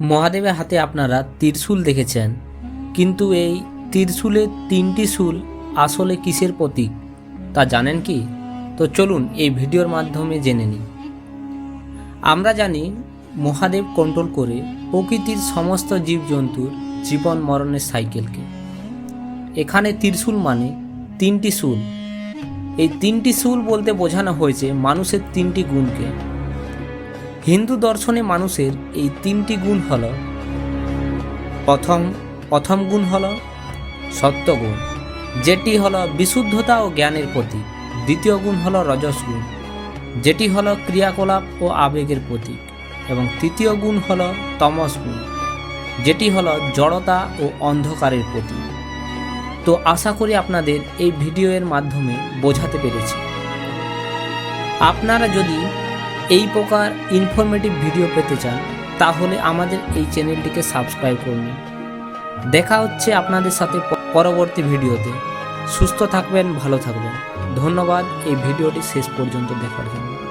মহাদেবের হাতে আপনারা ত্রিশূল দেখেছেন। কিন্তু এই ত্রিশূলের তিনটি শুল আসলে কিসের প্রতীক, তা জানেন কি? তো চলুন এই ভিডিওর মাধ্যমে জেনে নিই। আমরা জানি মহাদেব কন্ট্রোল করে প্রকৃতির সমস্ত জীবজন্তুর জীবন মরণের সাইকেলকে। এখানে ত্রিশূল মানে তিনটি শুল। এই তিনটি শুল বলতে বোঝানো হয়েছে মানুষের তিনটি গুণকে। হিন্দু দর্শনে মানুষের এই তিনটি গুণ হল প্রথম প্রথম গুণ হল সত্যগুণ, যেটি হল বিশুদ্ধতা ও জ্ঞানের প্রতীক। দ্বিতীয় গুণ হল রজস গুণ যেটি হল ক্রিয়াকলাপ ও আবেগের প্রতীক। এবং তৃতীয় গুণ হল তমস গুণ যেটি হল জড়তা ও অন্ধকারের প্রতীক। তো আশা করি আপনাদের এই ভিডিওর মাধ্যমে বোঝাতে পেরেছি। আপনারা যদি এই প্রকার ইনফরমেটিভ ভিডিও পেতে চান, তাহলে আমাদের এই চ্যানেলটিকে সাবস্ক্রাইব করুন। দেখা হচ্ছে আপনাদের সাথে পরবর্তী ভিডিওতে সুস্থ থাকবেন, ভালো থাকবেন। ধন্যবাদ, এই ভিডিওটি শেষ পর্যন্ত দেখার জন্য।